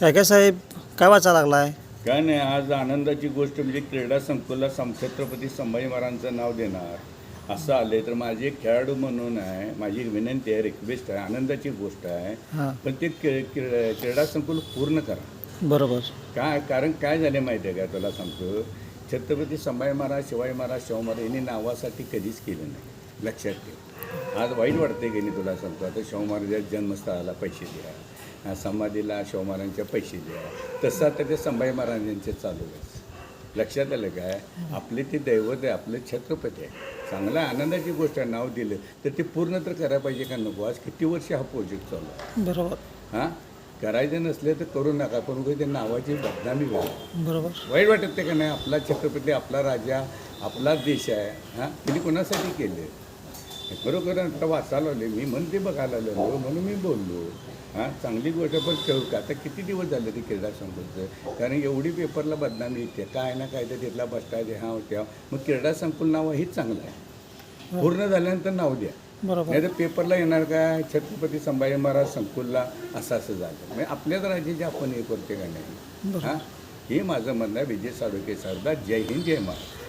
काय काय साहेब काय वाचा लागलाय? काय नाही आज आनंदाची गोष्ट म्हणजे क्रीडा संकुलला छत्रपती संभाजी महाराजांचं नाव देणार असं आले तर माझी एक खेळाडू म्हणून आहे माझी एक विनंती आहे रिक्वेस्ट आहे आनंदाची गोष्ट आहे. पण ते क्री- क्री- क्रीडा संकुल पूर्ण करा. बरोबर. काय कारण काय झाले माहिती आहे का तुला सांगतो? छत्रपती संभाजी महाराज शिवाजी महाराज शाहू महाराज यांनी नावासाठी कधीच केलं नाही. लक्षात ठेव. आज वाईट वाटते की नाही तुला सांगतो? आता शाहू महाराजाच्या जन्मस्थळाला पैसे द्या. समाधीला शाहू महाराजांच्या पैसे द्या. तसं आता ते संभाजी महाराजांचे चालू आहे. लक्षात आलं काय आपले ते दैवत आहे आपले छत्रपती आहे. चांगल्या आनंदाची गोष्ट आहे नाव दिलं तर ते पूर्ण तर करायला पाहिजे का नको? आज किती वर्ष हा प्रोजेक्ट चालू आहे? बरोबर. हां? करायचं नसले तर करू नका पण त्या नावाची बदनामी व्हावी बरोबर. वाईट वाटत ते का नाही? आपला छत्रपती आपला राजा आपला देश आहे. हां? तिने कोणासाठी केले खरोखर आता वाचायला लागले. मी म्हणते बघायला लागलो म्हणून मी बोललो. हां चांगली गोष्ट पण ठेवू का? आता किती दिवस झाले ते क्रीडा संकुलचं कारण एवढी पेपरला बदनामी येते. काय ना काय तर तिथला बसताय हा होत्या मग क्रीडा संकुल नाव हेच चांगलं आहे. पूर्ण झाल्यानंतर नाव द्या. नाही तर पेपरला येणार काय? छत्रपती संभाजी महाराज संकुलला असं असं झालं. म्हणजे आपल्याच राज्याचे आपण हे करते का नाही. हां? हे माझं म्हणणं आहे. विजय साळुके सरदार जय हिंद जय महाराज.